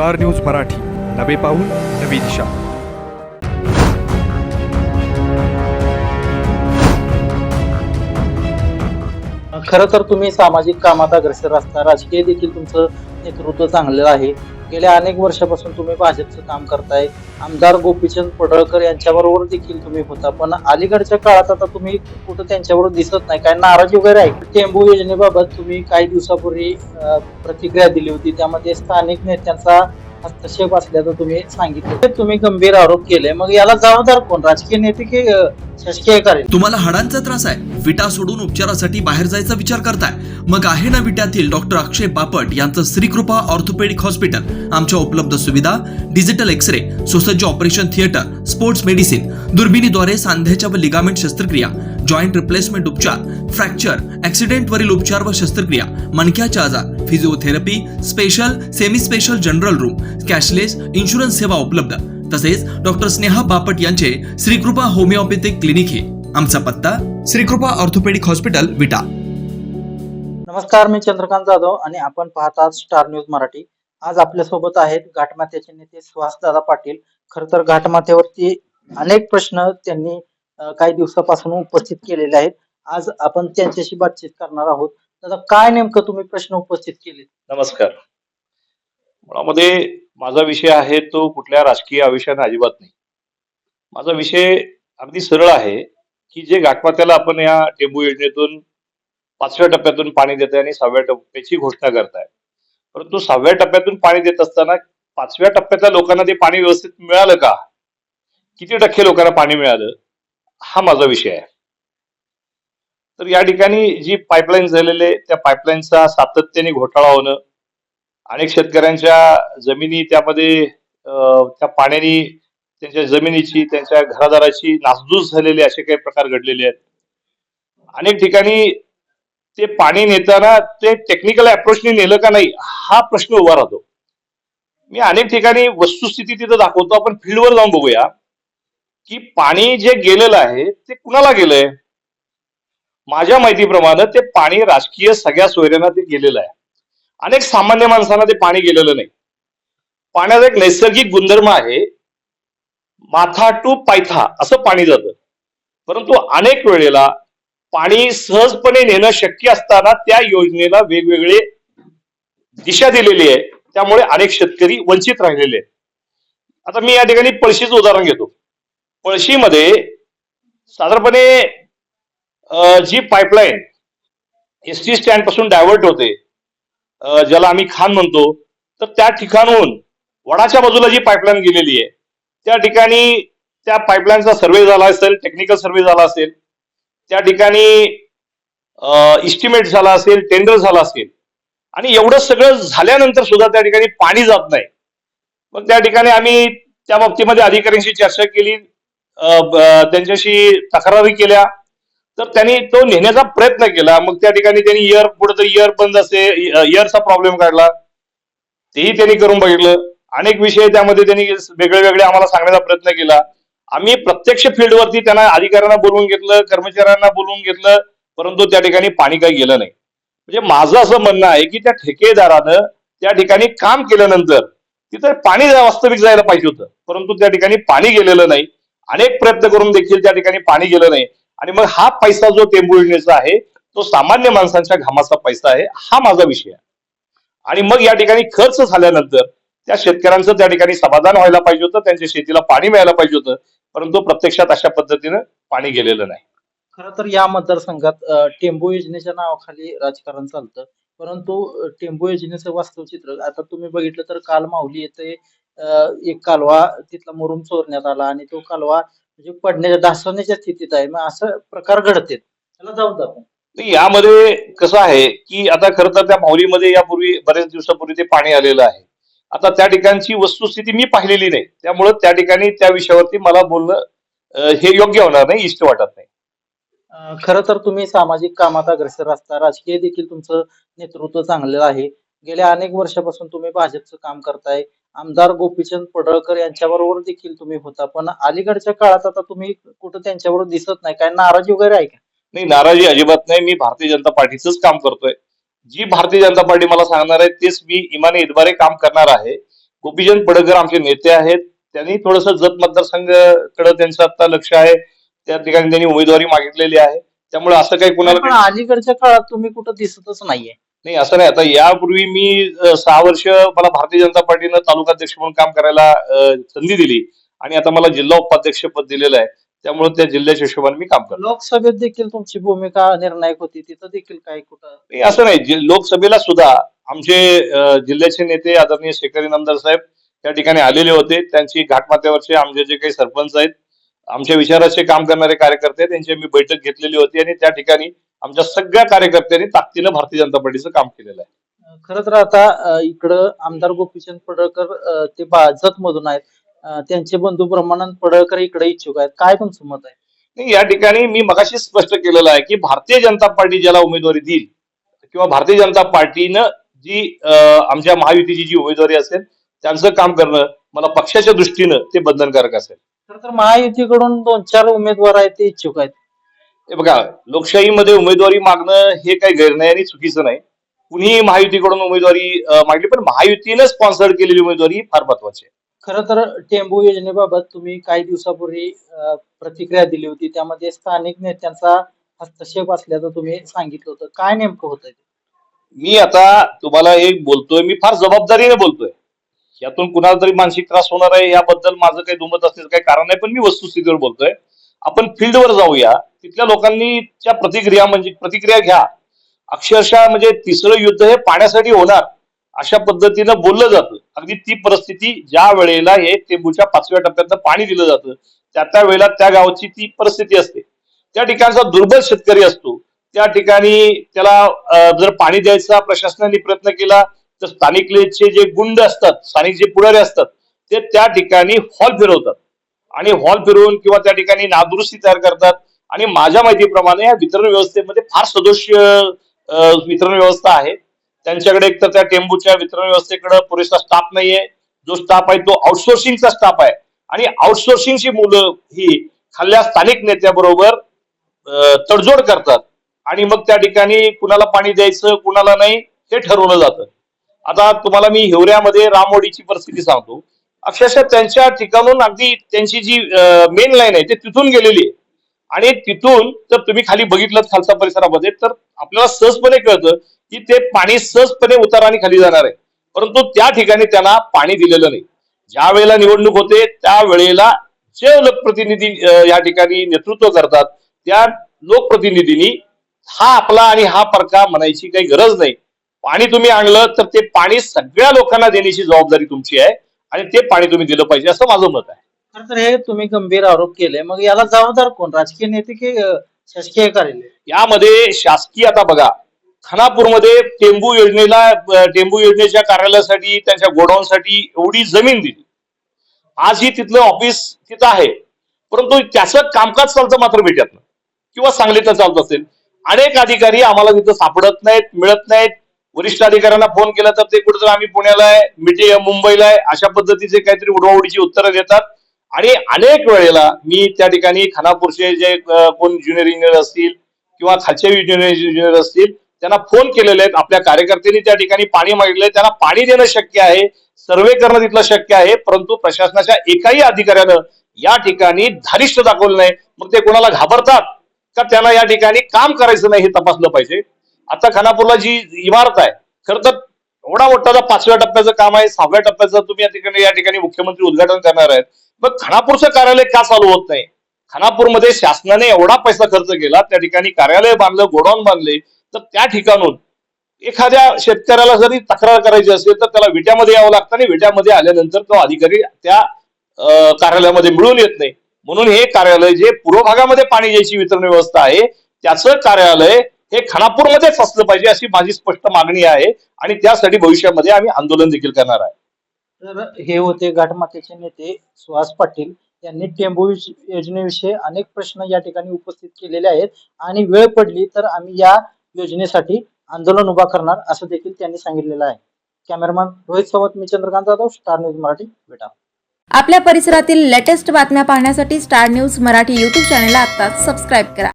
Star news Marathi. नवे पाऊल नवी दिशा. खरं तर तुम्ही सामाजिक कामात अग्रसर असता. राजकीय देखील तुमचं नेतृत्व चांगलं आहे. गेल्या अनेक वर्षापासून तुम्ही भाजपचं काम करताय. आमदार गोपीचंद पडळकर यांच्याबरोबर देखील तुम्ही होता. पण अलीकडच्या काळात आता तुम्ही कुठं त्यांच्याबरोबर दिसत नाही. काय नाराजी वगैरे आहे? टेंबू योजनेबाबत तुम्ही काही दिवसापूर्वी प्रतिक्रिया दिली होती. त्यामध्ये स्थानिक नेत्यांचा हस्तक्षेप असल्याचं तुम्ही सांगितलं. तुम्ही गंभीर आरोप केले. मग याला जबाबदार कोण? राजकीय नेते की शासकीय कार्य तुम्हाला हाडांचा त्रास आहे. विटा सोडून उपचारासाठी बाहेर जायचा विचार करताय. मग आहे ना विट्यातील डॉक्टर अक्षय बापट यांचं श्रीकृपा ऑर्थोपेडिक हॉस्पिटल. आमच्या उपलब्ध सुविधा डिजिटल एक्सरे सुसज्ज ऑपरेशन थिएटर स्पोर्ट्स मेडिसिन दुर्बिणीद्वारे सांध्याच्या व लिगामेंट शस्त्रक्रिया जॉईंट रिप्लेसमेंट उपचार फ्रॅक्चर ऍक्सिडेंट वरील उपचार व शस्त्रक्रिया मणक्याच्या आजार physiotherapy special semi special general room cashless insurance सेवा उपलब्ध. तसेच डॉक्टर स्नेहा बापट यांचे श्रीकृपा होमिओपॅथिक क्लिनिक हे. आमचा पत्ता श्रीकृपा ऑर्थोपेडिक हॉस्पिटल विटा. नमस्कार मी चंद्रकांत जाधव आणि आपण पाहतात स्टार न्यूज मराठी. आज आपल्यासोबत आहेत घाटमाथ्याचे नेते सुहासदादा पाटील. खर तर घाटमाथ्यावरती अनेक प्रश्न त्यांनी काही दिवसापासून उपस्थित केलेले आहेत. आज आपण त्यांच्याशी बातचीत करणार आहोत. दादा काय नेमकं तुम्ही प्रश्न उपस्थित केले नमस्कार. मुळामध्ये माझा विषय आहे तो कुठल्या राजकीय आयुष्याने अजिबात नाही. माझा विषय अगदी सरळ आहे की जे घाटमात्याला आपण या टेंबू योजनेतून पाचव्या टप्प्यातून पाणी देत आणि सहाव्या टप्प्याची घोषणा करताय. परंतु सहाव्या टप्प्यातून पाणी देत असताना पाचव्या टप्प्यातल्या लोकांना ते पाणी व्यवस्थित मिळालं का? किती टक्के लोकांना पाणी मिळालं? हा माझा विषय आहे. तर या ठिकाणी जी पाईपलाईन झालेले त्या पाईपलाईनचा सातत्याने घोटाळा होणं अनेक शेतकऱ्यांच्या जमिनी त्यामध्ये त्या पाण्याने त्यांच्या जमिनीची त्यांच्या घरादाराची नासधूस झालेले असे काही प्रकार घडलेले आहेत. अनेक ठिकाणी ते पाणी नेताना ते टेक्निकल अप्रोचने नेलं का नाही हा प्रश्न उभा राहतो. मी अनेक ठिकाणी वस्तुस्थिती तिथं दाखवतो आपण फील्डवर जाऊन बघूया की पाणी जे गेलेलं आहे ते कुणाला गेलंय? माझ्या माहितीप्रमाणे ते पाणी राजकीय सगळ्या सोयऱ्यांना ते गेलेलं आहे. अनेक सामान्य माणसांना ते पाणी गेलेलं नाही. पाण्याचा एक नैसर्गिक गुणधर्म आहे माथा टू पायथा असं पाणी जातं. परंतु अनेक वेळेला पाणी सहजपणे नेणं शक्य असताना त्या योजनेला वेगवेगळे दिशा दिलेली आहे. त्यामुळे अनेक शेतकरी वंचित राहिलेले आहेत. आता मी या ठिकाणी पळशीचं उदाहरण घेतो. पळशीमध्ये साधारणपणे जी पाईपलाईन एस टी स्टँडपासून डायव्हर्ट होते ज्याला आम्ही खान म्हणतो तर त्या ठिकाणहून वडाच्या बाजूला जी पाईपलाईन गेलेली आहे त्या ठिकाणी त्या पाईपलाईनचा सर्वे झाला असेल टेक्निकल सर्वे झाला असेल त्या ठिकाणी इस्टिमेट झाला असेल टेंडर झाला असेल आणि एवढं सगळं झाल्यानंतर सुद्धा त्या ठिकाणी पाणी जात नाही. मग त्या ठिकाणी आम्ही त्या बाबतीमध्ये अधिकाऱ्यांशी चर्चा केली त्यांच्याशी तक्रारी केल्या तर त्यांनी तो नेण्याचा प्रयत्न केला. मग त्या ठिकाणी त्यांनी इयर कुठेतरी इयर बंद असे इयरचा प्रॉब्लेम काढला. तेही त्यांनी करून बघितलं. अनेक विषय त्यामध्ये त्यांनी वेगळे वेगळे आम्हाला सांगण्याचा प्रयत्न केला. आम्ही प्रत्यक्ष फील्डवरती त्यांना अधिकाऱ्यांना बोलवून घेतलं कर्मचाऱ्यांना बोलवून घेतलं परंतु त्या ठिकाणी पाणी काही गेलं नाही. म्हणजे माझं असं म्हणणं आहे की त्या ठेकेदारानं त्या ठिकाणी काम केल्यानंतर तिथं पाणी वास्तविक जायला पाहिजे होतं. परंतु त्या ठिकाणी पाणी गेलेलं नाही. अनेक प्रयत्न करून देखील त्या ठिकाणी पाणी गेलं नाही. आणि मग हा पैसा जो टेंबू योजनेचा आहे तो सामान्य माणसांच्या घामाचा पैसा आहे हा माझा विषय आहे. आणि मग या ठिकाणी खर्च झाल्यानंतर त्या शेतकऱ्यांचं त्या ठिकाणी समाधान व्हायला पाहिजे होतं त्यांच्या शेतीला पाणी मिळायला पाहिजे होतं परंतु प्रत्यक्षात अशा पद्धतीनं पाणी गेलेलं नाही. खरं तर या मतदारसंघात टेंबू योजनेच्या नावाखाली राजकारण चालतं परंतु टेंबू योजनेचं वास्तव चित्र आता तुम्ही बघितलं तर काल माऊली येथे एक कालवा तिथला मुरुम चोरण्यात आला आणि तो कालवा म्हणजे पडण्याच्या ढासळण्याच्या स्थितीत आहे. मग असं प्रकार घडते त्याला जाऊ आपण. नाही, यामध्ये कसं आहे की आता खरं तर त्या माऊलीमध्ये यापूर्वी बरेच दिवसापूर्वी ते पाणी आलेलं आहे. आता त्या ठिकाणची वस्तुस्थिती मी पाहिलेली नाही. त्यामुळं त्या ठिकाणी त्या विषयावरती मला बोलणं हे योग्य होणार नाही इष्ट वाटत नाही. खरं तर तुम्ही सामाजिक कामात अग्रेसर असता. राजकीय देखील तुमचं नेतृत्व चांगलं आहे. गेल्या अनेक वर्षापासून तुम्ही भाजपचं काम करताय. आमदार गोपीचंद पडळकर यांच्याबरोबर देखील तुम्ही होता. पण अलीकडच्या काळात आता तुम्ही कुठं त्यांच्याबरोबर दिसत नाही. काय नाराजी वगैरे आहे का? नाही नाराजी अजिबात नाही. मी भारतीय जनता पार्टीचंच काम करतोय. जी भारतीय जनता पार्टी मला सांगणार आहे तेच मी इमाने इतबारे काम करणार आहे. गोपीचंद पडळकर आमचे नेते आहेत. त्यांनी थोडस जत मतदारसंघाकडे त्यांचं आता लक्ष आहे. त्या ठिकाणी त्यांनी उमेदवारी मागितलेली आहे. त्यामुळे असं काही कुणाला पण अलीकडच्या काळात तुम्ही कुठं दिसतच नाहीये. नाही असं नाही. आता यापूर्वी मी सहा वर्ष मला भारतीय जनता पार्टीनं तालुकाध्यक्ष म्हणून काम करायला संधी दिली. आणि आता मला जिल्हा उपाध्यक्ष पद दिलेलं आहे. त्यामुळे त्या जिल्ह्याच्या हिशोबाने मी काम करतो लोकसभेत देखील तुमची भूमिका निर्णायक होती. तिथं देखील काही कुठं? नाही, असं नाही. लोकसभेला सुद्धा आमचे जिल्ह्याचे नेते आदरणीय शेखर इनामदार साहेब त्या ठिकाणी आलेले होते. त्यांची घाटमाथ्यावरचे आमचे जे काही सरपंच आहेत आमच्या विचाराचे काम करणारे कार्यकर्ते त्यांची मी बैठक घेतलेली होती आणि त्या ठिकाणी आमच्या सगळ्या कार्यकर्त्यांनी ताकदीनं भारतीय जनता पार्टीचं काम केलेलं आहे. खरं तर आता इकडं आमदार गोपीचंद पडळकर ते भाजप मधून आहेत त्यांचे बंधू ब्रह्मानंद पडळकर इकडे इच्छुक आहेत. काय तुमचं मत आहे? नाही, या ठिकाणी मी मगाशी स्पष्ट केलेलं आहे की भारतीय जनता पार्टी ज्याला उमेदवारी देईल किंवा भारतीय जनता पार्टीनं जी आमच्या महायुतीची जी उमेदवारी असेल त्यांचं काम करणं मला पक्षाच्या दृष्टीनं ते बंधनकारक असेल. खरं तर महायुतीकडून दोन चार उमेदवार आहेत ते इच्छुक आहेत. हे बघा लोकशाहीमध्ये उमेदवारी मागणं हे काही गैर नाही आणि चुकीचं नाही. कुणीही महायुतीकडून उमेदवारी अ, मागली पण महायुतीनं स्पॉन्सर केलेली उमेदवारी ही फार महत्वाची आहे. खरं तर टेंबू योजनेबाबत तुम्ही काही दिवसापूर्वी अ, प्रतिक्रिया दिली होती. त्यामध्ये स्थानिक नेत्यांचा हस्तक्षेप असल्याचं तुम्ही सांगितलं होतं. काय नेमकं होतं मी आता तुम्हाला एक बोलतोय. मी फार जबाबदारीने बोलतोय. यातून कुणाला तरी मानसिक त्रास होणार आहे याबद्दल माझं काही दुमत असण्याचं काही कारण नाही पण मी वस्तुस्थितीवर बोलतोय. आपण फील्डवर जाऊया. तिथल्या लोकांनी त्या प्रतिक्रिया म्हणजे प्रतिक्रिया घ्या. अक्षरशः म्हणजे तिसरं युद्ध हे पाण्यासाठी होणार अशा पद्धतीनं बोललं जातं. अगदी ती परिस्थिती ज्या वेळेला हे तेंबूच्या पाचव्या टप्प्यात पाणी दिलं जातं त्या त्या वेळेला त्या गावाची ती परिस्थिती असते. त्या ठिकाणचा दुर्बल शेतकरी असतो. त्या ठिकाणी त्याला जर पाणी द्यायचा प्रशासनाने प्रयत्न केला तर स्थानिकचे जे गुंड असतात स्थानिक जे पुढारी असतात ते त्या ठिकाणी हॉल फिरवतात. आणि हॉल फिरवून किंवा त्या ठिकाणी नादुरुस्ती तयार करतात. आणि माझ्या माहितीप्रमाणे या वितरण व्यवस्थेमध्ये फार सदोष वितरण व्यवस्था आहे. त्यांच्याकडे एक तर त्या टेंबूच्या वितरण व्यवस्थेकडे पुरेसा स्टाफ नाहीये. जो स्टाफ आहे तो आउटसोर्सिंगचा स्टाफ आहे. आणि आउटसोर्सिंगची मुलं ही खाल्ल्या स्थानिक नेत्याबरोबर तडजोड करतात. आणि मग त्या ठिकाणी कुणाला पाणी द्यायचं कुणाला नाही हे ठरवलं जातं. आता तुम्हाला मी हिवऱ्यामध्ये रामवाडीची परिस्थिती सांगतो. अक्षरशः त्यांच्या ठिकाणून अगदी त्यांची जी मेन लाईन आहे ते तिथून गेलेली आहे. आणि तिथून जर तुम्ही खाली बघितलं खालसा परिसरामध्ये तर आपल्याला सहजपणे कळतं की ते पाणी सहजपणे उताराने खाली जाणार आहे. परंतु त्या ठिकाणी त्यांना पाणी दिलेलं नाही. ज्या वेळेला निवडणूक होते त्या वेळेला जे लोकप्रतिनिधी या ठिकाणी नेतृत्व करतात त्या लोकप्रतिनिधींनी हा आपला आणि हा परका म्हणायची काही गरज नाही. पाणी तुम्ही आणलं तर ते पाणी सगळ्या लोकांना देण्याची जबाबदारी तुमची आहे आणि ते पाणी तुम्ही दिलं पाहिजे असं माझं मत आहे. खरं तर हे तुम्ही गंभीर आरोप केले. मग याला जबाबदार कोण? राजकीय नेते की शासकीय कार्यालय? यामध्ये शासकीय आता बघा खानापूरमध्ये टेंबू योजनेला टेंबू योजनेच्या कार्यालयासाठी त्यांच्या गोडाऊनसाठी एवढी जमीन दिली. आजही तिथलं ऑफिस तिथं आहे. परंतु त्याचं कामकाज चालतं मात्र भेटत नाही किंवा सांगलीचं चालत असेल. अनेक अधिकारी आम्हाला तिथं सापडत नाहीत मिळत नाहीत. वरिष्ठ अधिकाऱ्यांना फोन केला तर ते कुठेतरी आम्ही पुण्याला आहे मिटी मुंबईला आहे अशा पद्धतीचे काहीतरी उडवाउडीची उत्तरं देतात. आणि अनेक वेळेला मी त्या ठिकाणी खानापूरचे जे कोण ज्युनियर इंजिनियर असतील किंवा खालचे ज्युनियर इंजिनियर असतील त्यांना फोन केलेले आहेत. आपल्या कार्यकर्त्यांनी त्या ठिकाणी पाणी मागितले त्यांना पाणी देणं शक्य आहे. सर्वे करणं तिथलं शक्य आहे. परंतु प्रशासनाच्या एकाही अधिकाऱ्यानं या ठिकाणी धारिष्ट दाखवलं नाही. मग ते कोणाला घाबरतात? का त्यांना या ठिकाणी काम करायचं नाही हे तपासलं पाहिजे? आता खानापूरला जी इमारत आहे खरं तर एवढा मोठा पाचव्या टप्प्याचं काम आहे सहाव्या टप्प्याचं तुम्ही या ठिकाणी या ठिकाणी मुख्यमंत्री उद्घाटन करणार आहेत. मग खानापूरचं कार्यालय का चालू होत नाही? खानापूरमध्ये शासनाने एवढा पैसा खर्च केला त्या ठिकाणी कार्यालय बांधलं गोडाऊन बांधले तर त्या ठिकाणून एखाद्या शेतकऱ्याला जरी तक्रार करायची असेल तर त्याला विट्यामध्ये यावं लागतं आणि विट्यामध्ये आल्यानंतर तो अधिकारी त्या कार्यालयामध्ये मिळून येत नाही. म्हणून हे कार्यालय जे पूर्व भागामध्ये पाणी द्यायची वितरण व्यवस्था आहे त्याचं कार्यालय हे खानापूरमध्येच असलं पाहिजे अशी माझी स्पष्ट मागणी आहे आणि त्यासाठी भविष्यामध्ये आम्ही आंदोलन देखील करणार आहे. तर हे होते घाटमातेचे नेते सुहास पाटील. यांनी टेंबू योज- योजनेविषयी अनेक प्रश्न या ठिकाणी उपस्थित केलेले आहेत. आणि वेळ पडली तर आम्ही या योजनेसाठी आंदोलन उभा करणार असं देखील त्यांनी सांगितलेलं आहे. कॅमेरामॅन रोहित सावंत मी चंद्रकांत जाधव स्टार न्यूज मराठी बेटा आपल्या परिसरातील लेटेस्ट बातम्या पाहण्यासाठी स्टार न्यूज मराठी यूट्यूब चॅनलला आत्ताच सबस्क्राईब करा.